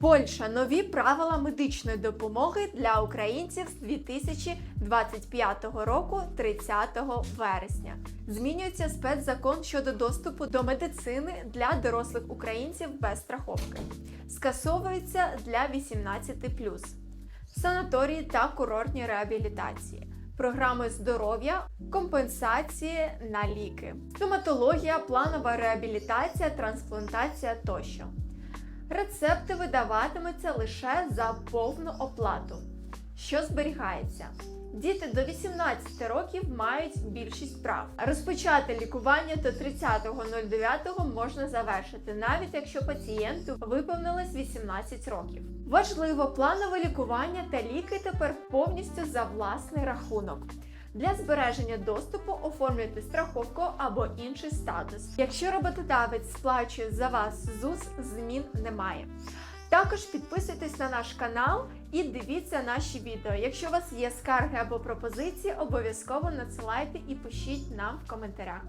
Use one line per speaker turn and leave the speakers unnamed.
Польща нові правила медичної допомоги для українців з 2025 року 30 вересня. Змінюється спецзакон щодо доступу до медицини для дорослих українців без страховки. Скасовується для 18 санаторії та курортні реабілітації, програми здоров'я, компенсації на ліки, стоматологія, планова реабілітація, трансплантація тощо. Рецепти видаватимуться лише за повну оплату. Що зберігається? Діти до 18 років мають більшість прав. Розпочати лікування до 30.09 можна завершити, навіть якщо пацієнту виповнилось 18 років. Важливо, планове лікування та ліки тепер повністю за власний рахунок. Для збереження доступу оформлюйте страховку або інший статус. Якщо роботодавець сплачує за вас ЗУС, змін немає. Також підписуйтесь на наш канал і дивіться наші відео. Якщо у вас є скарги або пропозиції, обов'язково надсилайте і пишіть нам в коментарях.